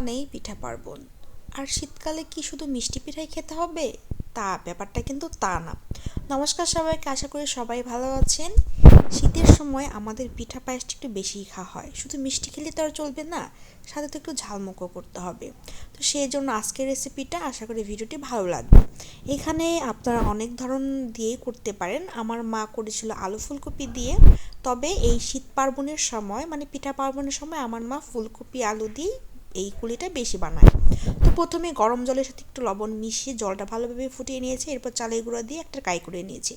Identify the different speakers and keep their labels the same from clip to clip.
Speaker 1: মানেই পিঠা পার্বণ। আর শীতকালে কি শুধু মিষ্টি পিঠাই খেতে হবে? তা ব্যাপারটা কিন্তু তা না। নমস্কার সবাইকে, আশা করি সবাই ভালো আছেন। শীতের সময় আমাদের পিঠা পায়েসটা একটু বেশিই খাওয়া হয়। শুধু মিষ্টি খেলে তো আর চলবে না, সাথে তো একটু ঝালমুখো করতে হবে। তো সেই জন্য আজকের রেসিপিটা আশা করি ভিডিওটি ভালো লাগবে। এখানে আপনারা অনেক ধরন দিয়ে করতে পারেন। আমার মা করেছিল আলু ফুলকপি দিয়ে। তবে এই শীত পার্বণের সময় মানে পিঠা পার্বণের সময় আমার মা ফুলকপি, আলু দিয়ে এই কুলিটা বেশি বানায়। তো প্রথমে গরম জলের সাথে একটু লবণ মিশিয়ে জলটা ভালোভাবে ফুটিয়ে নিয়েছে, এরপর চালের গুঁড়া দিয়ে একটা কাই করে নিয়েছে।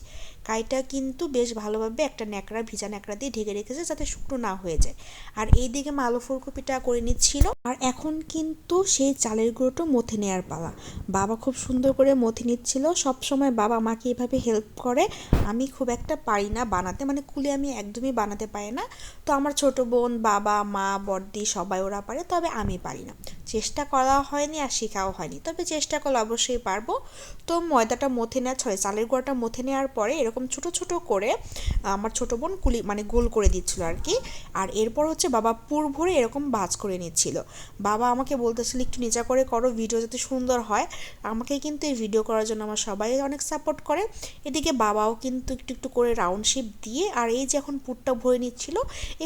Speaker 1: কাইটা কিন্তু বেশ ভালোভাবে একটা ন্যাকড়া, ভিজা ন্যাকড়া দিয়ে ঢেকে রেখেছে যাতে শুকনো না হয়ে যায়। আর এইদিকে মা আলু ফুলকপিটা করে নিচ্ছিল। আর এখন কিন্তু সেই চালের গুঁড়োটা মথে নেওয়ার পালা। বাবা খুব সুন্দর করে মথে নিচ্ছিল। সব সময় বাবা মাকে এভাবে হেল্প করে। আমি খুব একটা পারি না বানাতে মানে কুলি আমি একদমই বানাতে পারি না। তো আমার ছোট বোন, বাবা, মা, বড়দি সবাই ওরা পারে, তবে আমি পারি না। চেষ্টা করা হয়নি আর শেখাও হয়নি। তবে চেষ্টা করলে অবশ্যই পারব। তো ময়দাটা মথে নেওয়া ছয় চালের গুঁড়াটা মথে নেওয়ার পরে এরকম ছোট ছোট করে আমার ছোট বোন কুলি মানে গোল করে দিচ্ছিল আর কি। আর এরপর হচ্ছে বাবা পুর ভরে এরকম বাজ করে নিচ্ছিল। বাবা আমাকে বলতেছিল, একটু নিচা করে করো ভিডিও যাতে সুন্দর হয়। আমাকে কিন্তু এই ভিডিও করার জন্য আমার সবাই অনেক সাপোর্ট করে। এদিকে বাবাও কিন্তু একটু একটু করে রাউন্ড শেপ দিয়ে, আর এই যে এখন পুরটা ভরে নিচ্ছিল,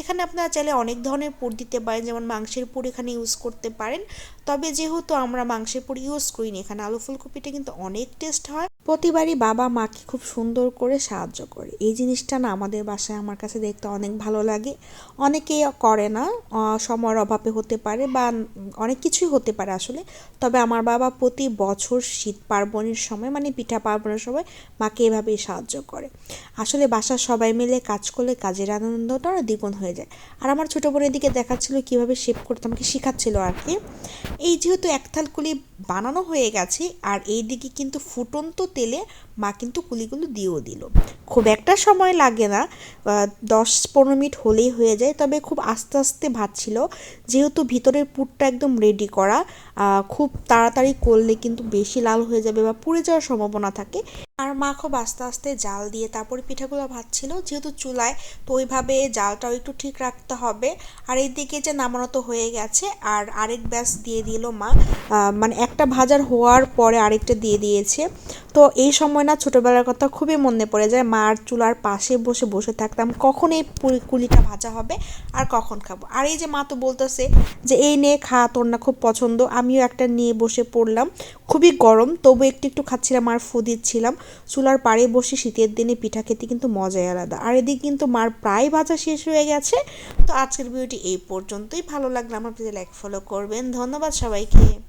Speaker 1: এখানে আপনারা চাইলে অনেক ধরনের পুর দিতে পারেন। যেমন মাংসের পুর এখানে ইউজ করতে পারেন। তবে যেহেতু আমরা মাংসের পুর ইউজ করিনি এখানে আলু ফুলকপিটা কিন্তু অনেক টেস্ট হয়। প্রতিবারই বাবা মাকে খুব সুন্দর করে সাহায্য করে। এই জিনিসটা না আমাদের বাসায় আমার কাছে দেখতে অনেক ভালো লাগে। অনেকেই করে না সময়ের অভাবে হতে পারে বা অনেক কিছুই হতে পারে আসলে। তবে আমার বাবা প্রতি বছর শীত পার্বণের সময় মানে পিঠা পার্বণের সময় মাকে এভাবেই সাহায্য করে। আসলে বাসার সবাই মিলে কাজ করলে কাজের আনন্দটা দ্বিগুণ হয়ে যায়। আর আমার ছোটো বোনের দিকে দেখাচ্ছিল কীভাবে শেপ করতে আমাকে শেখাচ্ছিল আর কি। এই যেহেতু একথাল কুলি বানানো হয়ে গেছে আর এই দিকে কিন্তু ফুটন্ত তেলে মা কিন্তু কুলিগুলো দিয়েও দিল। খুব একটা সময় লাগে না দশ পনেরো মিনিট হলেই হয়ে যায়, তবে খুব আস্তে আস্তে ভাজছিল যেহেতু ভিতরের পুরটা একদম রেডি করা খুব তাড়াতাড়ি করলে কিন্তু বেশি লাল হয়ে যাবে বা পুড়ে যাওয়ার সম্ভাবনা থাকে। আর মা খুব আস্তে আস্তে জাল দিয়ে তারপরে পিঠাগুলো ভাজছিল। যেহেতু চুলায়, তো ওইভাবে জালটাও একটু ঠিক রাখতে হবে। আর এইদিকে যে নামানো তো হয়ে গেছে, আর আরেক ব্যাস দিয়ে দিল মা। মানে একটা ভাজার হওয়ার পরে আরেকটা দিয়ে দিয়েছে। তো এই সময় না ছোটোবেলার কথা খুবই মনে পড়ে যায় মার চুলার পাশে বসে বসে থাকতাম, কখন এই কুলিটা ভাজা হবে আর কখন খাব। আর এই যে মা তো বলতেছে যে, এই নে, খা, তোর না খুব পছন্দ। আমিও একটা নিয়ে বসে পড়লাম। খুবই গরম, তবু একটু একটু খাচ্ছিলাম আর ফু দিচ্ছিলাম। চুলার পাড়ে বসে শীতের দিনে পিঠা খেতে কিন্তু মজাই আলাদা। আর এদিকে কিন্তু মার প্রায় বাজা শেষ হয়ে গেছে। তো আজকের ভিডিওটি এই পর্যন্তই। ভালো লাগলে আমার প্লিজ লাইক ফলো করবেন। ধন্যবাদ সবাইকে।